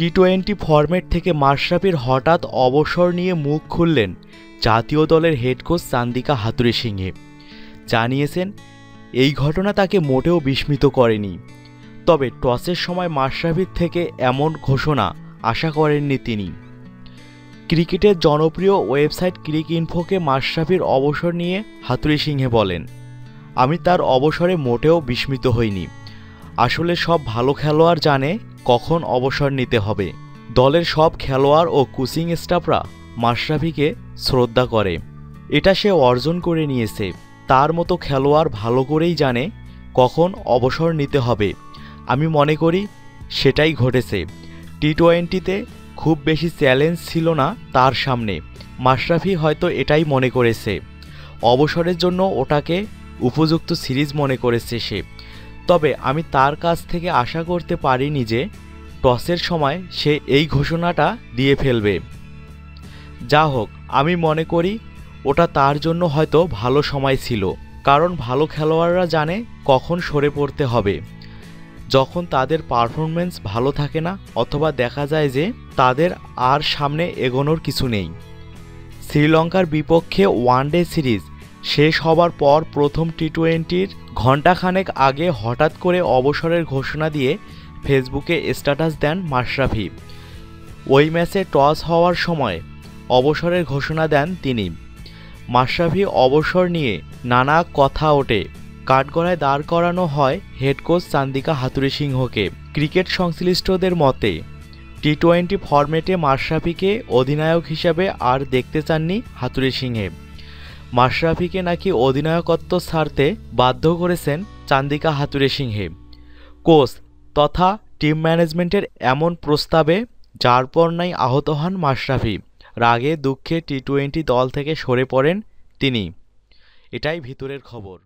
T twenty format থেকে মাশরাফির হঠাৎ অবসর নিয়ে মুখ খুললেন জাতীয় দলের head coach Chandika Hathurusingha. জানিয়েছেন, এই ঘটনা তাকে মোটেও বিস্মিত করেনি। তবে টসের সময় মাশরাফির থেকে এমন ঘোষণা আশা করেননি তিনি। ক্রিকেটের জনপ্রিয় ওয়েবসাইট ক্রিক ইনফোকে মাশরাফির অবসর নিয়ে হাতুড়ি সিংহে বলেন, আমি তার অবসরে মোটেও বিস্মিত হইনি। আসলে সব ভালো খেলোয়াড় জানে কখন অবসর নিতে হবে? দলের সব খেলোয়াড় ও কোচিং স্টাফরা মাশরাফিকে শ্রদ্ধা করে। এটা সে অর্জন করে নিয়েছে। তার মতো খেলোয়াড় ভালো করেই জানে কখন অবসর নিতে হবে। আমি মনে করি সেটাই ঘটেছে। টি টোয়েন্টিতে খুব বেশি চ্যালেঞ্জ ছিল না তার সামনে। মাশরাফি হয়তো এটাই মনে করেছে। অবসরের জন্য ওটাকে উপযুক্ত সিরিজ মনে করেছে সে। তবে আমি তার কাছ থেকে আশা করতে পারিনি যে টসের সময় সে এই ঘোষণাটা দিয়ে ফেলবে। যা হোক, আমি মনে করি ওটা তার জন্য হয়তো ভালো সময় ছিল, কারণ ভালো খেলোয়াড়রা জানে কখন সরে পড়তে হবে। যখন তাদের পারফরমেন্স ভালো থাকে না, অথবা দেখা যায় যে তাদের আর সামনে এগোনোর কিছু নেই। শ্রীলঙ্কার বিপক্ষে ওয়ানডে সিরিজ শেষ হবার পর প্রথম টি টোয়েন্টির ঘণ্টাখানেক আগে হঠাৎ করে অবসরের ঘোষণা দিয়ে ফেসবুকে স্ট্যাটাস দেন মাশরাফি। ওই ম্যাচে টস হওয়ার সময় অবসরের ঘোষণা দেন তিনি। মাশরাফি অবসর নিয়ে নানা কথা ওঠে। কাঠগড়ায় দাঁড় করানো হয় হেড কোচ চান্দিকা হাতুরি সিংহকে ক্রিকেট সংশ্লিষ্টদের মতে টি টোয়েন্টি ফরম্যাটে মাশরাফিকে অধিনায়ক হিসাবে আর দেখতে চাননি হাতুরি সিংহে মাশরাফিকে নাকি অধিনায়কত্ব ছাড়তে বাধ্য করেছেন চান্দিকা হাতুরে সিংহে। কোচ তথা টিম ম্যানেজমেন্টের এমন প্রস্তাবে যার পর নাই আহত হন মাশরাফি। রাগে দুঃখে টি টোয়েন্টি দল থেকে সরে পড়েন তিনি। এটাই ভিতরের খবর।